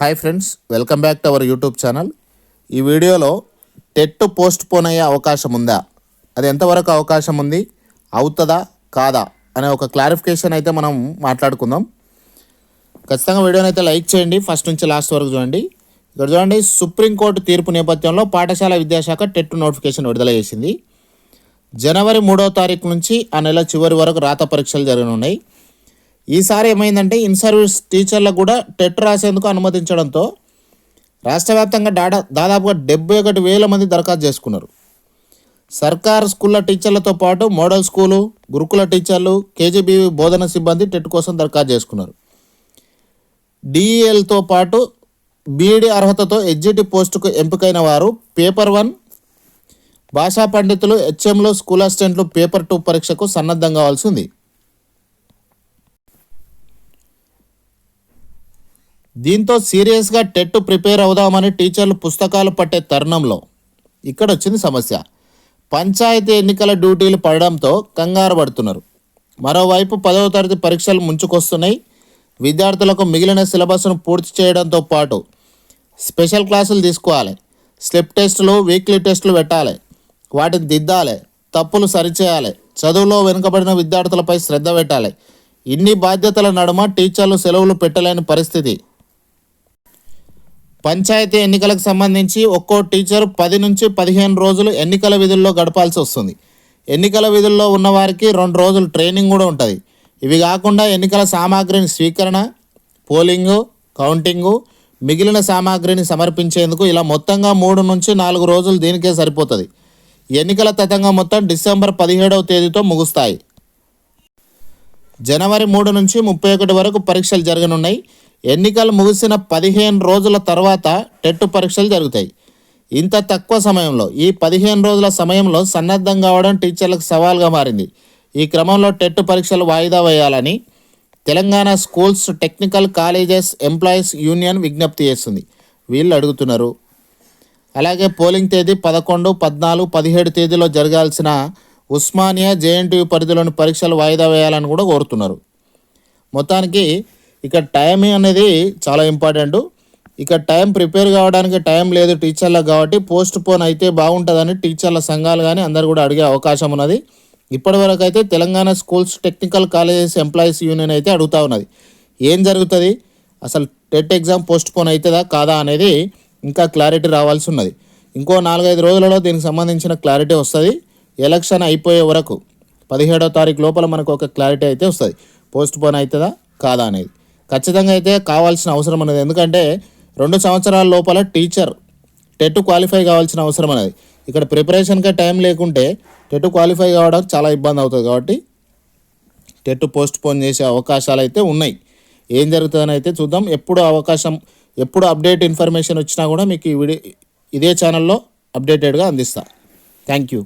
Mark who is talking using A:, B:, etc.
A: Hi friends welcome back to our YouTube channel ఈ వీడియోలో TET post phone అయ్యే అవకాశం ఉందా? అది ఎంతవరకు అవకాశం ఉంది? అవుతుందా? కాదా? అనే ఒక క్లారిఫికేషన్ అయితే మనం మాట్లాడుకుందాం. ఖచ్చితంగా వీడియోని అయితే లైక్ చేయండి. ఫస్ట్ నుంచి లాస్ట్ వరకు చూడండి. ఇక్కడ చూడండి సుప్రీంకోర్టు తీర్పు నేపథ్యంలో పాఠశాల విద్యాశాఖ టెట్ నోటిఫికేషన్ విడుదల చేసింది. జనవరి మూడవ తారీఖు నుంచి ఆ నెల చివరి వరకు రాత పరీక్షలు జరగనున్నాయి. ఈసారి ఏమైందంటే ఇన్ సర్వీస్ టీచర్లకు కూడా టెట్ రాసేందుకు అనుమతించడంతో రాష్ట్ర వ్యాప్తంగా డాటా దాదాపుగా డెబ్బై ఒకటి వేల మంది దరఖాస్తు చేసుకున్నారు. సర్కార్ స్కూళ్ళ టీచర్లతో పాటు మోడల్ స్కూలు గురుకుల టీచర్లు కేజీబీ బోధన సిబ్బంది టెట్ కోసం దరఖాస్తు చేసుకున్నారు. డిఈఎల్తో పాటు బీఈడి అర్హతతో ఎగ్జిటి పోస్టుకు ఎంపికైన వారు పేపర్ వన్ భాషా పండితులు హెచ్ఎంలు స్కూల్ అసిస్టెంట్లు పేపర్ టూ పరీక్షకు సన్నద్ధం కావాల్సి ఉంది. దీంతో సీరియస్గా టెట్ ప్రిపేర్ అవుదామని టీచర్లు పుస్తకాలు పట్టే తరుణంలో ఇక్కడ వచ్చింది సమస్య. పంచాయతీ ఎన్నికల డ్యూటీలు పడడంతో కంగారు పడుతున్నారు. మరోవైపు పదవ తరగతి పరీక్షలు ముంచుకొస్తున్నాయి. విద్యార్థులకు మిగిలిన సిలబస్ను పూర్తి చేయడంతో పాటు స్పెషల్ క్లాసులు తీసుకోవాలి. స్లిప్ టెస్టులు వీక్లీ టెస్టులు పెట్టాలి. వాటిని దిద్దాలి. తప్పులు సరిచేయాలి. చదువులో వెనుకబడిన విద్యార్థులపై శ్రద్ధ పెట్టాలి. ఇన్ని బాధ్యతల నడుమ టీచర్లు సెలవులు పెట్టలేని పరిస్థితి. పంచాయతీ ఎన్నికలకు సంబంధించి ఒక్కో టీచర్ పది నుంచి పదిహేను రోజులు ఎన్నికల విధుల్లో గడపాల్సి వస్తుంది. ఎన్నికల విధుల్లో ఉన్నవారికి రెండు రోజులు ట్రైనింగ్ కూడా ఉంటుంది. ఇవి కాకుండా ఎన్నికల సామాగ్రిని స్వీకరణ పోలింగు కౌంటింగు మిగిలిన సామాగ్రిని సమర్పించేందుకు ఇలా మొత్తంగా మూడు నుంచి నాలుగు రోజులు దీనికే సరిపోతుంది. ఎన్నికల తతంగం మొత్తం డిసెంబర్ పదిహేడవ తేదీతో ముగుస్తాయి. జనవరి మూడు నుంచి ముప్పై ఒకటి వరకు పరీక్షలు జరగనున్నాయి. ఎన్నికలు ముగిసిన పదిహేను రోజుల తర్వాత టెట్ పరీక్షలు జరుగుతాయి. ఇంత తక్కువ సమయంలో ఈ పదిహేను రోజుల సమయంలో సన్నద్ధం కావడం టీచర్లకు సవాల్గా మారింది. ఈ క్రమంలో టెట్ పరీక్షలు వాయిదా వేయాలని Telangana schools technical colleges employees union విజ్ఞప్తి చేస్తుంది. వీళ్ళు అడుగుతున్నారు. అలాగే పోలింగ్ తేదీ పదకొండు పద్నాలుగు పదిహేడు తేదీలో జరగాల్సిన ఉస్మానియా జేఎన్టీయూ పరిధిలోని పరీక్షలు వాయిదా వేయాలని కూడా కోరుతున్నారు. మొత్తానికి ఇక టైం అనేది చాలా ఇంపార్టెంట్. ఇక టైం ప్రిపేర్ కావడానికి టైం లేదు టీచర్లకు కాబట్టి పోస్ట్ పోన్ అయితే బాగుంటుందని టీచర్ల సంఘాలు కానీ అందరు కూడా అడిగే అవకాశం ఉన్నది. ఇప్పటివరకు అయితే Telangana schools technical colleges employees union అయితే అడుగుతూ ఉన్నది. ఏం జరుగుతుంది? అసలు టెట్ ఎగ్జామ్ పోస్ట్ పోన్ అవుతుందా కాదా? అనేది ఇంకా క్లారిటీ రావాల్సి ఉన్నది. ఇంకో నాలుగైదు రోజులలో దీనికి సంబంధించిన క్లారిటీ వస్తుంది. ఎలక్షన్ అయిపోయే వరకు పదిహేడో తారీఖు లోపల మనకు ఒక క్లారిటీ అయితే వస్తుంది. పోస్ట్ పోన్ అవుతుందా కాదా? అనేది ఖచ్చితంగా అయితే కావాల్సిన అవసరం అనేది. ఎందుకంటే రెండు సంవత్సరాల లోపల టీచర్ టెట్ క్వాలిఫై కావాల్సిన అవసరం అనేది. ఇక్కడ ప్రిపరేషన్కే టైం లేకుంటే టెట్ క్వాలిఫై కావడం చాలా ఇబ్బంది అవుతుంది కాబట్టి టెట్ పోస్ట్ పోన్ చేసే అవకాశాలు అయితే ఉన్నాయి. ఏం జరుగుతుందని అయితే చూద్దాం. ఎప్పుడు అవకాశం ఎప్పుడు అప్డేట్ ఇన్ఫర్మేషన్ వచ్చినా కూడా మీకు ఈ వీడియో ఇదే ఛానల్లో అప్డేటెడ్గా అందిస్తా. Thank you.